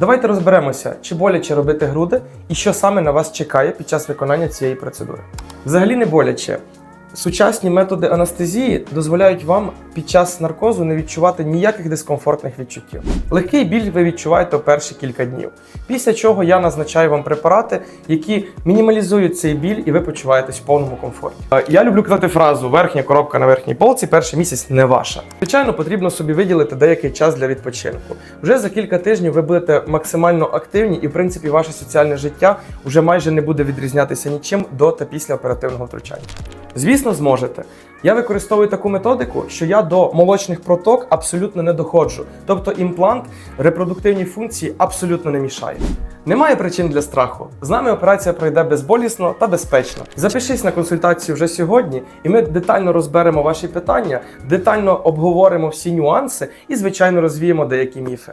Давайте розберемося, чи боляче робити груди і що саме на вас чекає під час виконання цієї процедури. Взагалі не боляче. Сучасні методи анестезії дозволяють вам під час наркозу не відчувати ніяких дискомфортних відчуттів. Легкий біль ви відчуваєте перші кілька днів. Після чого я назначаю вам препарати, які мінімалізують цей біль, і ви почуваєтесь в повному комфорті. Е, Я люблю казати фразу верхня коробка на верхній полці, перший місяць не ваша. Звичайно, потрібно собі виділити деякий час для відпочинку. Вже за кілька тижнів ви будете максимально активні, і в принципі ваше соціальне життя вже майже не буде відрізнятися нічим до та після оперативного втручання. Звісно, зможете. Я використовую таку методику, що я до молочних проток абсолютно не доходжу. Тобто імплант репродуктивній функції абсолютно не мішає. Немає причин для страху. З нами операція пройде безболісно та безпечно. Запишись на консультацію вже сьогодні, і ми детально розберемо ваші питання, детально обговоримо всі нюанси і, звичайно, розвіємо деякі міфи.